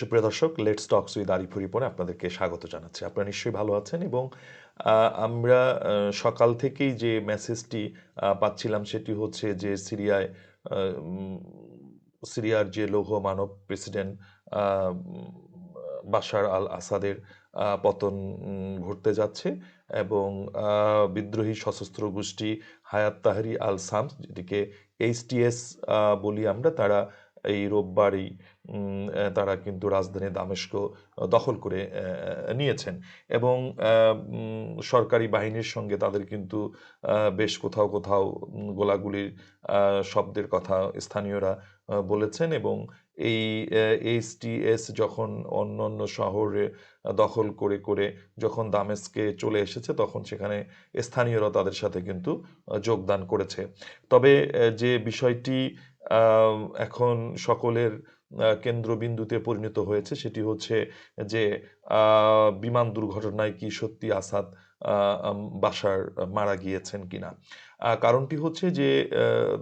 সুপ্রিয় দর্শক let's talks with Arifur রিপনে আপনাদেরকে স্বাগত জানাচ্ছি। আপনারা নিশ্চয়ই ভালো আছেন এবং আমরা সকাল থেকেই যে মেসেজটি পাচ্ছিলাম সেটি হচ্ছে যে সিরিয়ায় সিরিয়ার যে লৌহ মানব প্রেসিডেন্ট বাশার আল আসাদের পতন ঘটতে যাচ্ছে এবং বিদ্রোহী সশস্ত্র গোষ্ঠী হায়াত তাহরি আল সামস যেটিকে এইচটিএস বলি আমরা, তারা এই রোববারই তারা কিন্তু রাজধানী দামেস্ক দখল করে নিয়েছেন। এবং সরকারি বাহিনীর সঙ্গে তাদের কিন্তু বেশ কোথাও কোথাও গোলাগুলির শব্দের কথা স্থানীয়রা বলেছেন এবং এই এইচটিএস যখন অন্য অন্য শহরে দখল করে করে যখন দামেস্কে চলে এসেছে, তখন সেখানে স্থানীয়রা তাদের সাথে কিন্তু যোগদান করেছে। তবে যে বিষয়টি এখন সকলের কেন্দ্রবিন্দুতে পরিণত হয়েছে। সেটি হচ্ছে যে বিমান দুর্ঘটনায় কি সত্যি আসাদ বাসার মারা গিয়েছেন কিনা? কারণটি হচ্ছে যে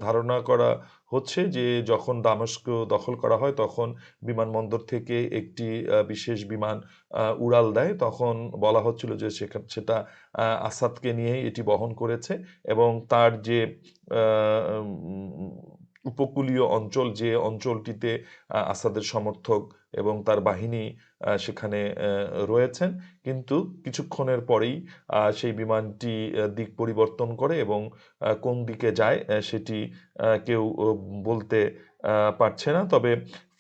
ধারণা করা হচ্ছে যে, যখন দামেস্ক দখল করা হয়, তখন বিমানবন্দর থেকে একটি বিশেষ বিমান উড়াল দেয়। তখন বলা হচ্ছিল যে সেটা আসাদকে নিয়েই এটি বহন করেছে এবং তার যে উপকূলীয় অঞ্চল যে অঞ্চলটিতে আসাদের সমর্থক এবং তার বাহিনী সেখানে রয়েছেন। কিন্তু কিছুক্ষণের পরেই সেই বিমানটি দিক পরিবর্তন করে এবং কোন দিকে যায় সেটি কেউ বলতে পারছে না। তবে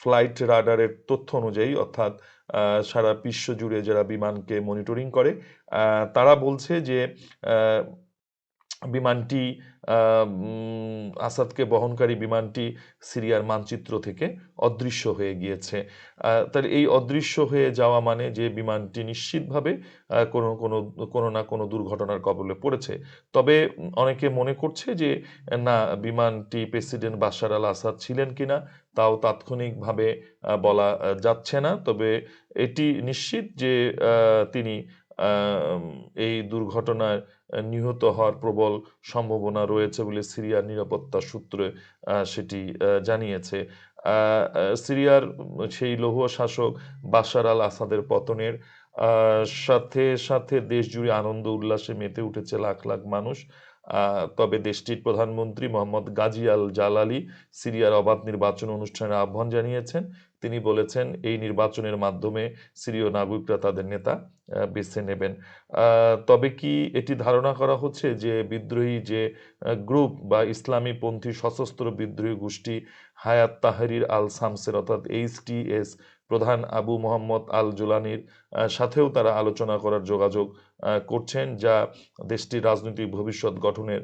ফ্লাইট রাডারের তথ্য অনুযায়ী, অর্থাৎ সারা বিশ্ব জুড়ে যারা বিমানকে মনিটরিং করে তারা বলছে যে বিমানটি আসাদকে বহনকারী বিমানটি সিরিয়ার মানচিত্র থেকে অদৃশ্য হয়ে গিয়েছে। তার এই অদৃশ্য হয়ে যাওয়া মানে যে বিমানটি নিশ্চিতভাবে কোনো কোনো কোনো না কোনো দুর্ঘটনার কবলে পড়েছে। তবে অনেকে মনে করছে যে, না, বিমানটি প্রেসিডেন্ট বাশার আল আসাদ ছিলেন কিনা, তাও তাৎক্ষণিকভাবে বলা যাচ্ছে না। তবে এটি নিশ্চিত যে তিনি এই দুর্ঘটনায় নিহত হওয়ার প্রবল সম্ভাবনা রয়েছে বলে সিরিয়ার নিরাপত্তা সূত্রে সেটি জানিয়েছে। সিরিয়ার সেই লৌহ শাসক বাশার আল আসাদের পতনের সাথে সাথে দেশ জুড়ে আনন্দ উল্লাসে মেতে উঠেছে লাখ লাখ মানুষ। তবে দেশটির প্রধানমন্ত্রী মোহাম্মদ গাজী আল জালালি সিরিয়ার অবাধ নির্বাচন অনুষ্ঠানের আহ্বান জানিয়েছেন। তিনি বলেছেন, এই নির্বাচনের মাধ্যমে সিরীয় নাগরিকরা তাদের নেতা বেছে নেবেন। তবে কি এটি ধারণা করা হচ্ছে যে বিদ্রোহী যে গ্রুপ বা ইসলামী পন্থী সশস্ত্র বিদ্রোহী গোষ্ঠী হায়াত তাহরির আল সামসের অর্থাৎ এইচটিএস প্রধান আবু মোহাম্মদ আল জুলানির সাথেও তারা আলোচনা করার যোগাযোগ করছেন, যা দেশটির রাজনৈতিক ভবিষ্যৎ গঠনের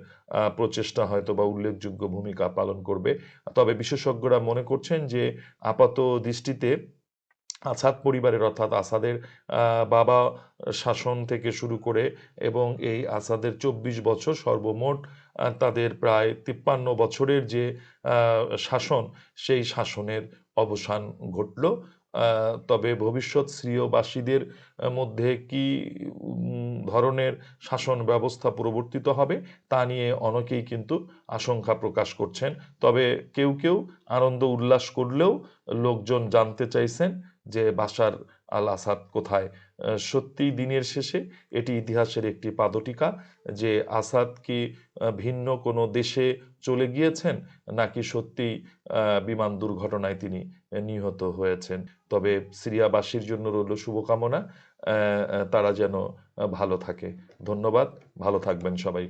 প্রচেষ্টা হয়তো বা উল্লেখযোগ্য ভূমিকা পালন করবে। তবে বিশেষজ্ঞরা মনে করছেন যে আপাত দৃষ্টিতে আসাদ পরিবারের অর্থাৎ আসাদের বাবা শাসন থেকে শুরু করে এবং এই আসাদের চব্বিশ বছর সর্বমোট তাদের প্রায় তিপ্পান্ন বছরের যে শাসন, সেই শাসনের অবসান ঘটল। তবে ভবিষ্যৎ সিরিয়বাসীদের মধ্যে কি ধরনের শাসন ব্যবস্থা প্রবর্তিত হবে, তা নিয়ে অনেকেই কিন্তু আশঙ্কা প্রকাশ করছেন। তবে কেউ কেউ আনন্দ উল্লাস করলেও লোকজন জানতে চাইছেন যে বাশার আল আসাদ কোথায়? আহ, সত্যিই দিনের শেষে এটি ইতিহাসের একটি পাদটিকা যে আসাদ কি ভিন্ন কোনো দেশে চলে গিয়েছেন নাকি সত্যি বিমান দুর্ঘটনায় তিনি নিহত হয়েছেন? তবে সিরিয়াবাসীর জন্য রইল শুভকামনা তারা যেন ভালো থাকে। ধন্যবাদ ভালো থাকবেন সবাই।